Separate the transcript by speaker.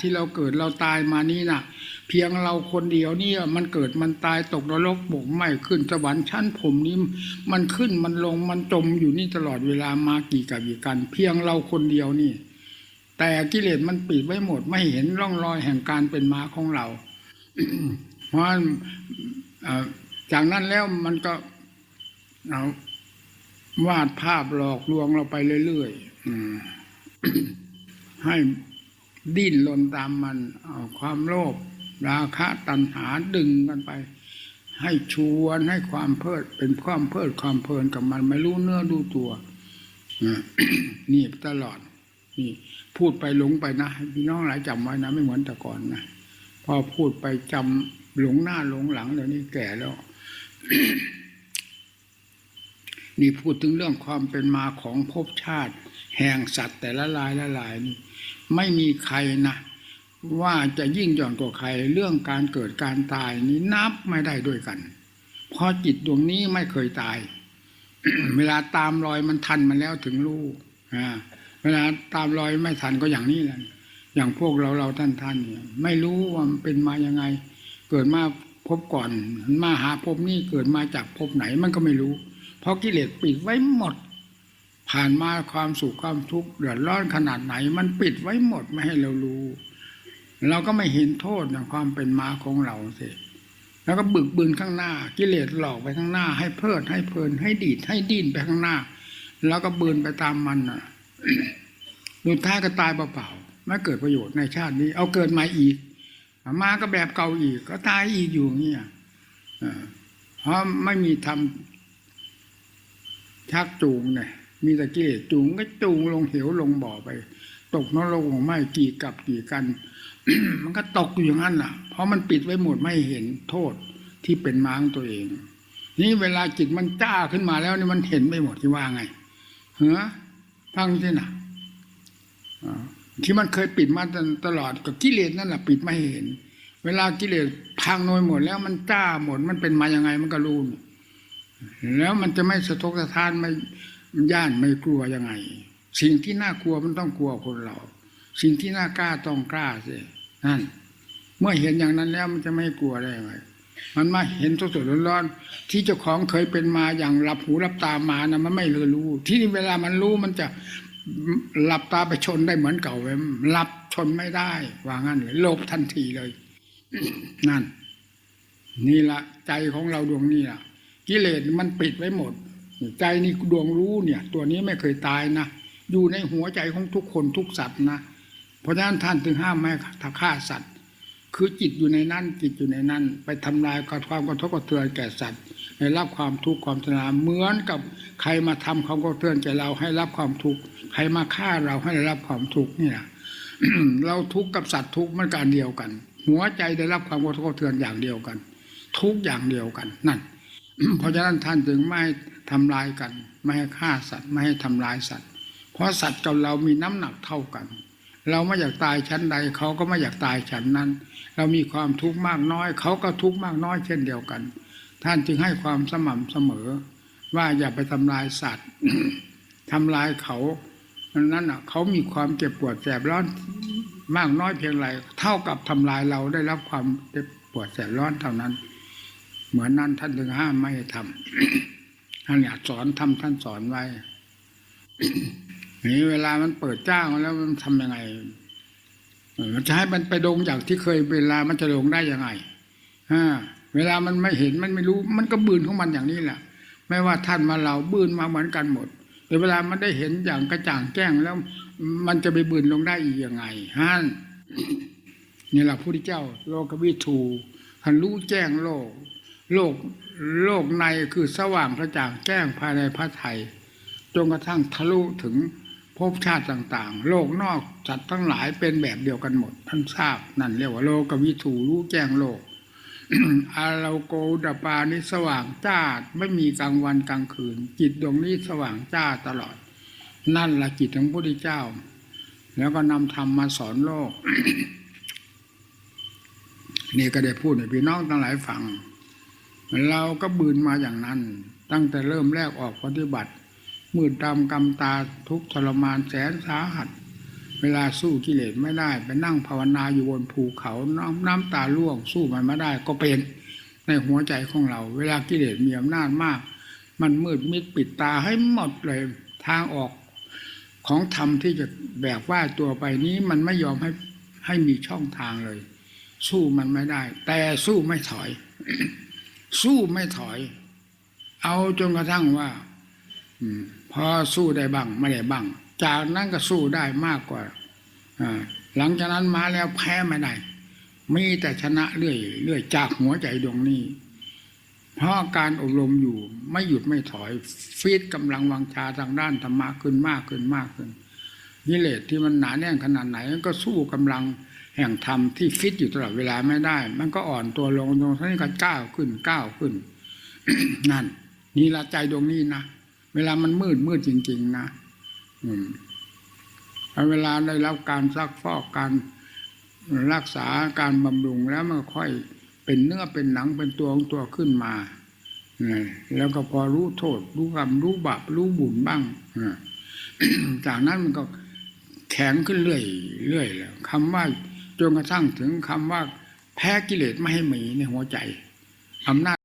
Speaker 1: ที่เราเกิดเราตายมานี้น่ะ เพียงเราคนเดียวนี่มันเกิดมันตายตกนรกบกไหม่ขึ้นสวรรค์ชั้นผมนี้มันขึ้นมันลงมันจมอยู่นี่ตลอดเวลามากี่กับกี่กัน เพียงเราคนเดียวนี่ แต่กิเลสมันปิดไว้หมดไม่เห็นร่องรอยแห่งการเป็นมาของเรา เพราะจากนั้นแล้วมันก็เอาวาดภาพหลอกลวงเราไปเรื่อยๆให้ ดิ้นรนตามมันเอาความโลภราคะตัณหาดึงกันไป ให้ชวนให้ความเพลิดเป็นความเพลิดความเพลินกับมันไม่รู้เนื้อดูตัวนี่ตลอด นี่พูดไปหลงไปนะพี่น้องหลายจำไว้นะไม่เหมือนแต่ก่อนนะพอพูดไปจำหลงหน้าหลงหลังเดี๋ยวนี้แก่แล้วนี่พูดถึงเรื่องความเป็นมาของภพชาติ แห่งสัตว์แต่ละลายละลายนี่ ไม่มีใครนะว่าจะยิ่งหย่อนกว่าใครเรื่องการเกิดการตายนี้นับไม่ได้ด้วยกัน เพราะจิตดวงนี้ไม่เคยตาย เวลาตามรอยมันทันมันแล้วถึงรู้เวลาตามรอยไม่ทันก็อย่างนี้แหละ อย่างพวกเราเราท่านท่านเนี่ยไม่รู้ว่ามันเป็นมายังไง เกิดมาพบก่อนมาหาพบนี้เกิดมาจากพบไหนมันก็ไม่รู้ เพราะกิเลสปิดไว้หมด ผ่านมาความสุขความทุกข์เดือดร้อนขนาดไหน มันปิดไว้หมดไม่ให้เรารู้ เราก็ไม่เห็นโทษในความเป็นมาของเราสิแล้วก็บึกบืนข้างหน้า กิเลสหลอกไปข้างหน้า ให้เพลิดให้เพลินให้ดีดให้ดิ้นไปข้างหน้า แล้วก็บืนไปตามมันอะดูท้ายก็ตายเปล่าๆไม่เกิดประโยชน์ในชาตินี้ เอาเกิดมาอีกมาก็แบบเก่าอีก ก็ตายอีกอยู่เงี้ยเพราะไม่มีทำชักจูงเนี่ย มีแต่กิเลสจูงก็จูงลงเหวลงบ่อไป ตกนรกของไม่กี่กับกี่กัน มันก็ตกอยู่อย่างนั้นล่ะ เพราะมันปิดไว้หมดไม่เห็นโทษที่เป็นมาของตัวเอง นี่เวลาจิตมันจ้าขึ้นมาแล้วนี่มันเห็นไปหมดที่ว่าไงเหรอฟังสินะอ่าที่มันเคยปิดมาตลอดกับกิเลสนั่นแหละปิดไม่เห็น เวลากิเลสพังโนยหมดแล้วมันจ้าหมดมันเป็นมายังไงมันก็รู้แล้วมันจะไม่สะทกสะท้านไม่ ย่านไม่กลัวยังไง สิ่งที่น่ากลัวมันต้องกลัวคนเรา สิ่งที่น่ากล้าต้องกล้าสินั่น เมื่อเห็นอย่างนั้นแล้วมันจะไม่กลัวได้ไงมันมาเห็นสดๆร้อนๆที่เจ้าของเคยเป็นมาอย่างหลับหูหลับตามานะมันไม่เลยรู้ ที่นี่เวลามันรู้มันจะหลับตาไปชนได้เหมือนเก่าเว้ยหลับชนไม่ได้ ว่างั้นเลยโลภทันทีเลย นั่น นี่ละใจของเราดวงนี้ละกิเลสมันปิดไว้หมด ใจนี่ดวงรู้เนี่ย ตัวนี้ไม่เคยตายนะอยู่ในหัวใจของทุกคนทุกสัตว์นะเพราะฉะนั้นท่านถึงห้ามไม่ให้ฆ่าสัตว์ คือจิตอยู่ในนั้นจิตอยู่ในนั้น ไปทำลายความกระทบกระเทือนแก่สัตว์ ให้รับความทุกข์ความทรมาเหมือนกับใครมาทำความกระเทือนแก่เราให้รับความทุกข์ใครมาฆ่าเราให้ได้รับความทุกข์นี่แหละเราทุกข์กับสัตว์ทุกข์มันการเดียวกัน หัวใจได้รับความกระทบกระเทือนอย่างเดียวกัน ทุกอย่างเดียวกันนั่น เพราะฉะนั้นท่านจึงไม่ทำลายกัน ไม่ให้ฆ่าสัตว์ ไม่ให้ทำลายสัตว์ เพราะสัตว์กับเรามีน้ำหนักเท่ากัน เราไม่อยากตายชั้นใดเขาก็ไม่อยากตายชั้นนั้น เรามีความทุกข์มากน้อย เขาก็ทุกข์มากน้อยเช่นเดียวกัน ท่านจึงให้ความสม่ำเสมอ ว่าอย่าไปทำลายสัตว์ทำลายเขาดังนั้นอะเขามีความเจ็บปวดแสบร้อนมากน้อยเพียงไรเท่ากับทำลายเราได้รับความเจ็บปวดแสบร้อนเท่านั้น เหมือนนั้นท่านถึงห้ามไม่ให้ทำท่านอยากสอนทำท่านสอนไว้นี่เวลามันเปิดจ้างมาแล้วมันทำยังไง มันจะให้มันไปดงอย่างที่เคยเวลามันจะลงได้ยังไงอ่าเวลามันไม่เห็นมันไม่รู้ มันก็บืนของมันอย่างนี้แหละไม่ว่าท่านมาเราบืนมาเหมือนกันหมดแต่เวลามันได้เห็นอย่างกระจ่างแจ้งแล้ว มันจะไปบืนลงได้อีกยังไงฮั่นนี่แหละพระพุทธเจ้า โลกวิทูท่านรู้แจ้งโลก โลกโลกในคือสว่างกระจ่างแจ้งภายในพระไทยจนกระทั่งทะลุถึงภพชาติต่างๆ โลกนอกจัดทั้งหลายเป็นแบบเดียวกันหมด ท่านทราบนั่นเรียกว่าโลกวิถูรู้แจ้งโลกอาเราโกดปานิสว่างจ้าไม่มีกลางวันกลางคืน จิตดวงนี้สว่างจ้าตลอด นั่นละจิตของพระพุทธเจ้า แล้วก็นำธรรมมาสอนโลก นี่ก็ได้พูดให้พี่น้องทั้งหลายฟัง เราก็บืนมาอย่างนั้น ตั้งแต่เริ่มแรกออกปฏิบัติ มืดดำกำตาทุกทรมานแสนสาหัส เวลาสู้กิเลสไม่ได้ ไปนั่งภาวนาอยู่บนภูเขาน้ำน้ำตาล่วง สู้มันไม่ได้ก็เป็นในหัวใจของเรา เวลากิเลสมีอำนาจมาก มันมืดมิดปิดตาให้หมดเลยทางออกของธรรมที่จะแบกว่าตัวไปนี้มันไม่ยอมให้ให้มีช่องทางเลย สู้มันไม่ได้ แต่สู้ไม่ถอย สู้ไม่ถอย เอาจนกระทั่งว่าพอสู้ได้บ้างไม่ได้บ้าง จากนั้นก็สู้ได้มากกว่าหลังจากนั้นมาแล้วแพ้ไม่ได้มีแต่ชนะเรื่อยเรื่อยจากหัวใจดวงนี้ เพราะการอบรมอยู่ไม่หยุดไม่ถอยฟีดกำลังวังชาทางด้านธรรมะขึ้นมากขึ้นมากขึ้นน เลศที่มันหนาแน่นขนาดไหนก็สู้กำลังแห่งธรรมที่ฟิตอยู่ตลอดเวลาไม่ได้ มันก็อ่อนตัวลงตรงนี้ก็ก้าวขึ้นก้าวขึ้น นั่น นี่ละใจดวงนี้นะเวลามันมืดมืดจริง ๆ นะอืมเอเวลาได้รับการซักฟอกการรักษาการบำรุงแล้วมันค่อยเป็นเนื้อเป็นหนังเป็นตัวของตัวขึ้นมาอืมแล้วก็พอรู้โทษ รู้กรรมรู้บาปรู้บุญบ้างจากนั้นมันก็ ข็งขึ้นเรื่อยเรื่อยแล้วคำว่าจนกระทั่งถึงคำว่าแพ้กิเลสไม่ให้มีในหัวใจอำนาจ